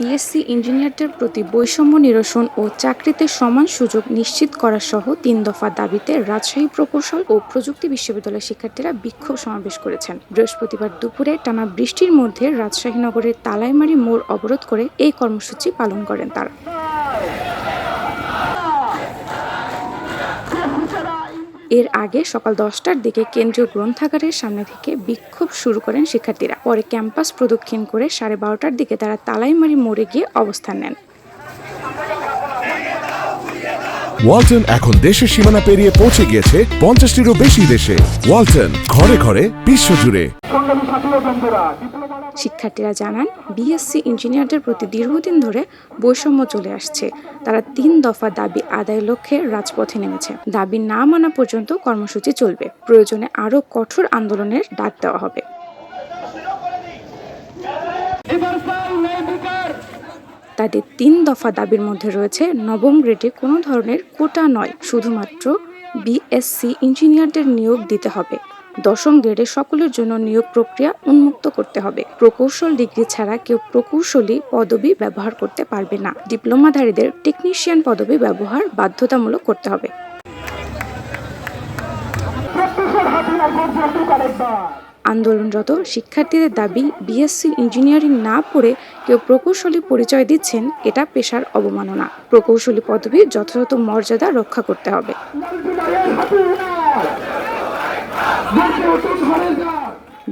BSc ইঞ্জিনিয়ারদের প্রতি বৈষম্য নিরসন ও চাকরিতে সমান সুযোগ নিশ্চিত করা সহ তিন দফা দাবিতে রাজশাহী প্রকৌশল ও প্রযুক্তি বিশ্ববিদ্যালয়ের শিক্ষার্থীরা বিক্ষোভ সমাবেশ করেছেন। বৃহস্পতিবার দুপুরে টানা বৃষ্টির মধ্যে রাজশাহী নগরের তালাইমারি মোড় অবরোধ করে এই কর্মসূচি পালন করেন তারা। এর আগে সকাল দশটার দিকে কেন্দ্রীয় গ্রন্থাগারের সামনে থেকে বিক্ষোভ শুরু করেন শিক্ষার্থীরা। পরে ক্যাম্পাস প্রদক্ষিণ করে সাড়ে বারোটার দিকে তারা তালাইমারি মোড়ে গিয়ে অবস্থান নেন। ওয়ালটন এখন দেশের সীমানা পেরিয়ে পৌঁছে গিয়েছে পঞ্চাশটিরও বেশি দেশে। ওয়ালটন, ঘরে ঘরে, বিশ্বজুড়ে। শিক্ষার্থীরা জানান বিএসসি ইঞ্জিনিয়ারদের প্রতি দীর্ঘদিন ধরে বৈষম্য চলে আসছে। তারা তিন দফা দাবি আদায়ের লক্ষ্যে রাজপথে নেমেছে। দাবি না মানা পর্যন্ত কর্মসূচি চলবে। প্রয়োজনে আরও কঠোর আন্দোলনের ডাক দেওয়া হবে। তাদের তিন দফা দাবির মধ্যে রয়েছে নবম গ্রেডে কোনো ধরনের কোটা নয়। শুধুমাত্র বিএসসি ইঞ্জিনিয়ারদের নিয়োগ দিতে হবে। দশম গ্রেডে সকলের জন্য নিয়োগ প্রক্রিয়া উন্মুক্ত করতে হবে। প্রকৌশল ডিগ্রি ছাড়া কেউ প্রকৌশলী পদবি ব্যবহার করতে পারবে না। ডিপ্লোমাধারীদের টেকনিশিয়ান পদবি ব্যবহার বাধ্যতামূলক করতে হবে। আন্দোলনরত শিক্ষার্থীদের দাবি, বিএসসি ইঞ্জিনিয়ারিং না পড়ে কেউ প্রকৌশলী পরিচয় দিচ্ছেন, এটা পেশার অবমাননা। প্রকৌশলী পদবি যথাযথ মর্যাদা রক্ষা করতে হবে।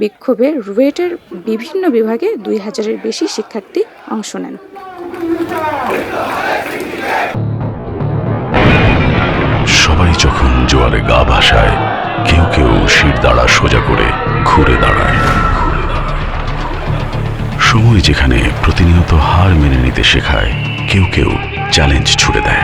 বিক্ষোভে রুয়েটের বিভিন্ন বিভাগে দুই হাজারের বেশি শিক্ষার্থী অংশ নেন। সবাই যখন জোয়ারে গা ভাসায়, কেউ কেউ শির দাঁড়া সোজা করে ঘুরে দাঁড়ায়। সময় যেখানে প্রতিনিয়ত হার মেনে নিতে শেখায়, কেউ কেউ চ্যালেঞ্জ ছুড়ে দেয়।